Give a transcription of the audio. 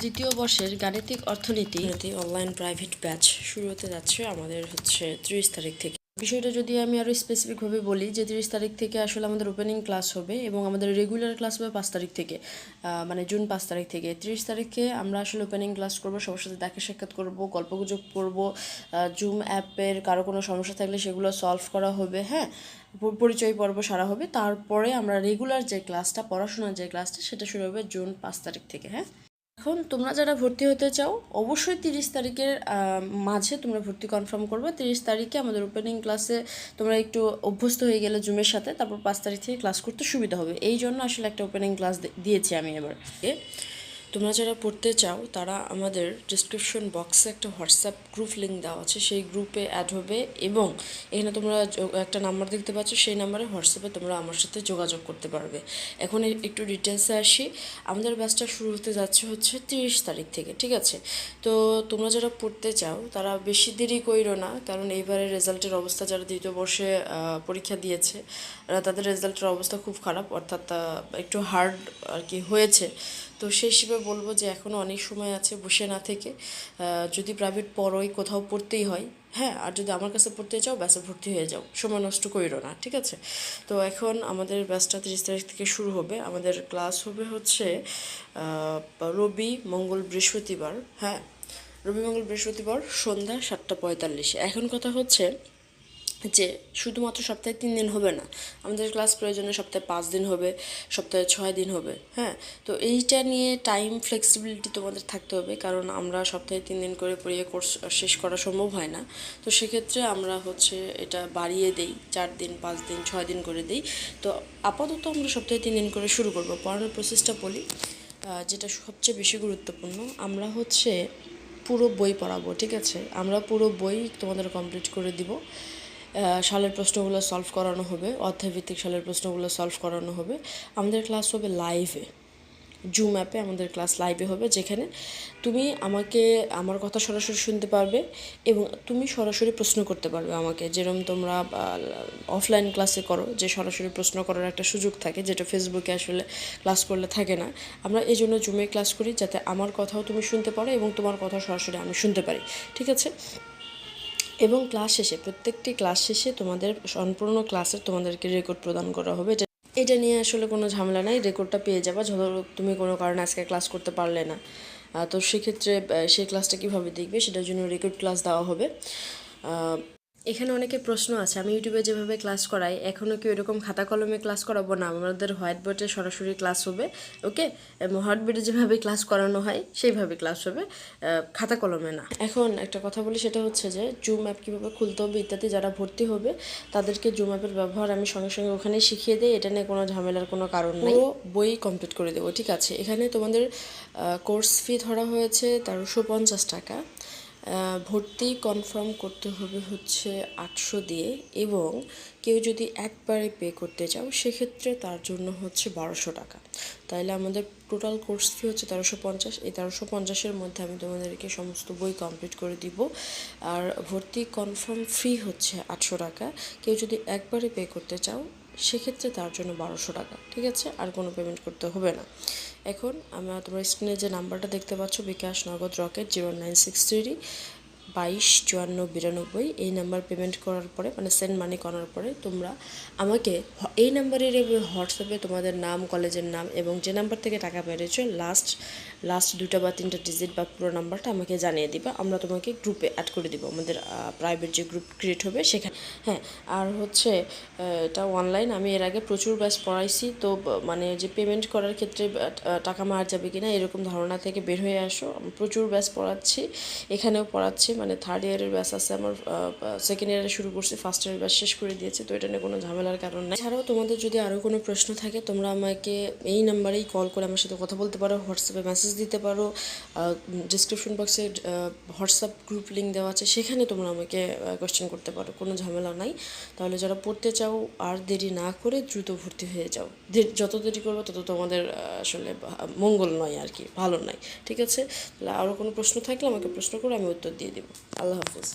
তৃতীয় বর্ষের গাণিতিক অর্থনীতি অনলাইন প্রাইভেট ব্যাচ শুরু হতে যাচ্ছে আমাদের হচ্ছে ত্রিশ তারিখ থেকে। বিষয়টা যদি আমি আরও স্পেসিফিকভাবে বলি যে তিরিশ তারিখ থেকে আসলে আমাদের ওপেনিং ক্লাস হবে এবং আমাদের রেগুলার ক্লাস হবে পাঁচ তারিখ থেকে মানে জুন পাঁচ তারিখ থেকে। তিরিশ তারিখে আমরা আসলে ওপেনিং ক্লাস করব সবার সাথে দেখা সাক্ষাৎ করব গল্পগুজব করব জুম অ্যাপের কারও কোনো সমস্যা থাকলে সেগুলো সলভ করা হবে হ্যাঁ? পরিচয় পর্ব সারা হবে। তারপরে আমরা রেগুলার যে ক্লাসটা পড়াশোনার যে ক্লাসটা সেটা শুরু হবে জুন পাঁচ তারিখ থেকে হ্যাঁ? এখন তোমরা যারা ভর্তি হতে চাও, অবশ্যই তিরিশ তারিখের মাঝে তোমরা ভর্তি কনফার্ম করবে। তিরিশ তারিখে আমাদের ওপেনিং ক্লাসে তোমরা একটু অভ্যস্ত হয়ে গেলে জুমের সাথে, তারপর পাঁচ তারিখ থেকে ক্লাস করতে সুবিধা হবে। এই জন্য আসলে একটা ওপেনিং ক্লাস দিয়েছি আমি এবার তোমরা যারা পড়তে চাও, তারা আমাদের ডিসক্রিপশন বক্সে একটা হোয়াটসঅ্যাপ গ্রুপ লিঙ্ক দেওয়া আছে। সেই গ্রুপে অ্যাড হবে এবং এখানে তোমরা একটা নাম্বার দেখতে পাচ্ছ, সেই নাম্বারে হোয়াটসঅ্যাপে তোমরা আমার সাথে যোগাযোগ করতে পারবে। এখন একটু ডিটেলসে আসি। আমাদের ব্যাচটা শুরু হতে যাচ্ছে হচ্ছে তিরিশ তারিখ থেকে, ঠিক আছে? তো তোমরা যারা পড়তে চাও, তারা বেশি দেরি কইরো না, কারণ এইবারে রেজাল্টের অবস্থা যারা দ্বিতীয় বর্ষে পরীক্ষা দিয়েছে তাদের রেজাল্টের অবস্থা খুব খারাপ, অর্থাৎ একটু হার্ড আর কি হয়েছে। তো সেই হিসেবে বলব যে এখনও অনেক সময় আছে বসে না থেকে। যদি প্রাইভেট পড়োই, কোথাও পড়তেই হয় হ্যাঁ আর যদি আমার কাছে পড়তে চাও, ব্যাসে ভর্তি হয়ে যাও, সময় নষ্ট করিও না, ঠিক আছে? তো এখন আমাদের ব্যাসটা তিরিশ তারিখ থেকে শুরু হবে। আমাদের ক্লাস হবে হচ্ছে রবি, মঙ্গল, বৃহস্পতিবার হ্যাঁ? রবি, মঙ্গল, বৃহস্পতিবার সন্ধ্যা সাতটা পঁয়তাল্লিশে। এখন কথা হচ্ছে যে শুধুমাত্র সপ্তাহে তিন দিন হবে না, আমাদের ক্লাস প্রয়োজনে সপ্তাহে পাঁচ দিন হবে, সপ্তাহে ছয় দিন হবে হ্যাঁ? তো এইটা নিয়ে টাইম ফ্লেক্সিবিলিটি তোমাদের থাকতে হবে, কারণ আমরা সপ্তাহে তিন দিন করে পড়িয়ে কোর্স শেষ করা সম্ভব হয় না। তো সেক্ষেত্রে আমরা হচ্ছে এটা বাড়িয়ে দেই, চার দিন, পাঁচ দিন, ছয় দিন করে দিই। তো আপাতত আমরা সপ্তাহে তিন দিন করে শুরু করব। পড়ানোর প্রসেসটা বলি যেটা সবচেয়ে বেশি গুরুত্বপূর্ণ, আমরা হচ্ছে পুরো বই পড়াবো, ঠিক আছে? আমরা পুরো বই তোমাদের কমপ্লিট করে দিব। সালের প্রশ্নগুলো সলভ করানো হবে, অধ্যায়ভিত্তিক সালের প্রশ্নগুলো সলভ করানো হবে। আমাদের ক্লাস হবে লাইভে জুম অ্যাপে আমাদের ক্লাস লাইভে হবে, যেখানে তুমি আমাকে, আমার কথা সরাসরি শুনতে পারবে এবং তুমি সরাসরি প্রশ্ন করতে পারবে আমাকে। যেরকম তোমরা অফলাইন ক্লাসে করো, যে সরাসরি প্রশ্ন করার একটা সুযোগ থাকে, যেটা ফেসবুকে আসলে ক্লাস করলে থাকে না। আমরা এই জন্য জুমে ক্লাস করি, যাতে আমার কথাও তুমি শুনতে পারো এবং তোমার কথা সরাসরি আমি শুনতে পারি। ঠিক আছে? এবং ক্লাস শেষে, প্রত্যেকটি ক্লাস শেষে তোমাদের সম্পূর্ণ ক্লাসের তোমাদেরকে রেকর্ড প্রদান করা হবে। এটা এটা নিয়ে আসলে কোনো ঝামেলা নাই রেকর্ডটা পেয়ে যাবা। ধরো তুমি কোনো কারণে আজকে ক্লাস করতে পারলে না। তো সেক্ষেত্রে সেই ক্লাসটা কীভাবে দেখবে? সেটার জন্য রেকর্ড ক্লাস দেওয়া হবে। এখানে অনেকের প্রশ্ন আছে। আমি ইউটিউবে যেভাবে ক্লাস করাই এখনও কি এরকম খাতা কলমে ক্লাস করাবো না? আমাদের হোয়াইট বোর্ডে সরাসরি ক্লাস হবে, ওকে? হোয়াইট বোর্ডে যেভাবে ক্লাস করানো হয়, সেইভাবে ক্লাস হবে খাতা কলমে না। এখন একটা কথা বলি, সেটা হচ্ছে যে জুম অ্যাপ কীভাবে খুলতে হবে ইত্যাদি যারা ভর্তি হবে, তাদেরকে জুম অ্যাপের ব্যবহার আমি সঙ্গে সঙ্গে ওখানেই শিখিয়ে দিই। এটা নিয়ে কোনো ঝামেলার কোনো কারণ নেই। বই কমপ্লিট করে দেবো, ঠিক আছে? এখানে তোমাদের কোর্স ফি ধরা হয়েছে তেরোশো পঞ্চাশ টাকা। ভর্তি কনফার্ম করতে হবে হচ্ছে আটশো দিয়ে এবং কেউ যদি একবারে পে করতে চাও, সেক্ষেত্রে তার জন্য হচ্ছে বারোশো টাকা। তাইলে আমাদের টোটাল কোর্স ফি হচ্ছে তেরোশো পঞ্চাশ। এই তেরোশো পঞ্চাশের মধ্যে আমি তোমাদেরকে সমস্ত বই কমপ্লিট করে দিব। আর ভর্তি কনফার্ম ফ্রি হচ্ছে আটশো টাকা। কেউ যদি একবারে পে করতে চাও সেক্ষেত্রে তার জন্য বারোশো টাকা, ঠিক আছে? আর কোনো পেমেন্ট করতে হবে না। এখন আমরা, তোমার স্ক্রিনে যে নাম্বারটা দেখতে পাচ্ছ, bKash Nagad Rocket zero nine six three বাইশ, চুয়ান্ন, বিরানব্বই, এই নাম্বার পেমেন্ট করার পরে মানে সেন্ড মানি করার পরে, তোমরা আমাকে এই নাম্বারের হোয়াটসঅ্যাপে তোমাদের নাম কলেজের নাম এবং যে নাম্বার থেকে টাকা পেরেছ লাস্ট লাস্ট দুটা বা তিনটা ডিজিট বা পুরো নাম্বারটা আমাকে জানিয়ে দিবা। আমরা তোমাকে গ্রুপে অ্যাড করে দিব। আমাদের প্রাইভেট যে গ্রুপ ক্রিয়েট হবে, সেখানে হ্যাঁ আর হচ্ছে এটা অনলাইন আমি এর আগে প্রচুর ব্যাস পড়াইছি, তো মানে যে পেমেন্ট করার ক্ষেত্রে টাকা মার যাবে কিনা, এরকম ধারণা থেকে বের হয়ে আসো। প্রচুর ব্যাস পড়াচ্ছি, এখানেও পড়াচ্ছি। মানে থার্ড ইয়ারের ব্যাচ আছে, আমার সেকেন্ড ইয়ারে শুরু করছি ফার্স্ট ইয়ারের ব্যাস শেষ করে দিয়েছি, তো এটা নিয়ে কোনো ঝামেলার কারণ নাই। এছাড়াও তোমাদের যদি আরও কোনো প্রশ্ন থাকে, তোমরা আমাকে এই নাম্বারেই কল করে আমার সাথে কথা বলতে পারো হোয়াটসঅ্যাপে মেসেজ দিতে পারো ডিসক্রিপশন বক্সে হোয়াটসঅ্যাপ গ্রুপ লিঙ্ক দেওয়া আছে, সেখানে তোমরা আমাকে কোয়েশ্চেন করতে পারো, কোনো ঝামেলা নাই। তাহলে যারা পড়তে চাও আর দেরি না করে দ্রুত ভর্তি হয়ে যাও। যত দেরি করব তত তোমাদের আসলে মঙ্গল নয় আর কি, ভালো নয়, ঠিক আছে? তাহলে আরও কোনো প্রশ্ন থাকলে আমাকে প্রশ্ন করে আমি উত্তর দিয়ে দেবো। আল্লাহ হাফিজ